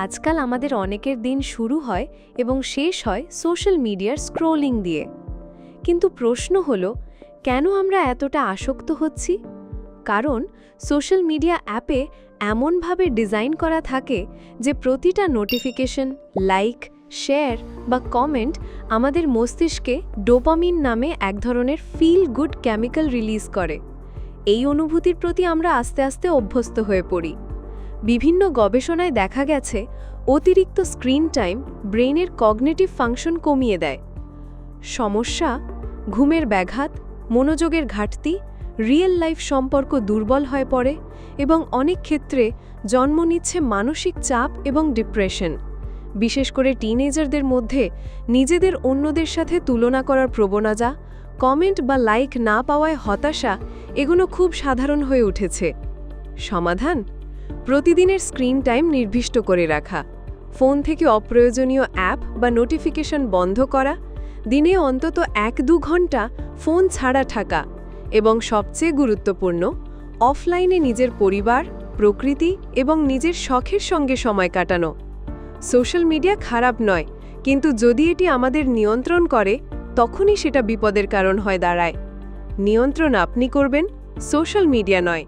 আজকাল আমাদের অনেকের দিন শুরু হয় এবং শেষ হয় সোশ্যাল মিডিয়ার স্ক্রোলিং দিয়ে। কিন্তু প্রশ্ন হলো, কেন আমরা এতটা আসক্ত হচ্ছি? কারণ সোশ্যাল মিডিয়া অ্যাপে এমনভাবে ডিজাইন করা থাকে যে প্রতিটা নোটিফিকেশন, লাইক, শেয়ার বা কমেন্ট আমাদের মস্তিষ্কে ডোপামিন নামে এক ধরনের ফিল গুড কেমিক্যাল রিলিজ করে। এই অনুভূতির প্রতি আমরা আস্তে আস্তে অভ্যস্ত হয়ে পড়ি। বিভিন্ন গবেষণায় দেখা গেছে, অতিরিক্ত স্ক্রিন টাইম ব্রেনের কগনেটিভ ফাংশন কমিয়ে দেয়। সমস্যা, ঘুমের ব্যাঘাত, মনোযোগের ঘাটতি, রিয়েল লাইফ সম্পর্ক দুর্বল হয়ে পড়ে এবং অনেক ক্ষেত্রে জন্ম নিচ্ছে মানসিক চাপ এবং ডিপ্রেশন। বিশেষ করে টিনেজারদের মধ্যে নিজেদের অন্যদের সাথে তুলনা করার প্রবণতা, কমেন্ট বা লাইক না পাওয়ায় হতাশা, এগুলো খুব সাধারণ হয়ে উঠেছে। সমাধান? প্রতিদিনের স্ক্রিন টাইম নির্দিষ্ট করে রাখা। ফোন থেকে অপ্রয়োজনীয় অ্যাপ বা নোটিফিকেশন বন্ধ করা, দিনে অন্তত এক দু ঘণ্টা ফোন ছাড়া থাকা এবং সবচেয়ে গুরুত্বপূর্ণ, অফলাইনে নিজের পরিবার, প্রকৃতি এবং নিজের শখের সঙ্গে সময় কাটানো। সোশ্যাল মিডিয়া খারাপ নয়, কিন্তু যদি এটি আমাদের নিয়ন্ত্রণ করে, তখনই সেটা বিপদের কারণ হয় দাঁড়ায়। নিয়ন্ত্রণ আপনি করবেন, সোশ্যাল মিডিয়া নয়।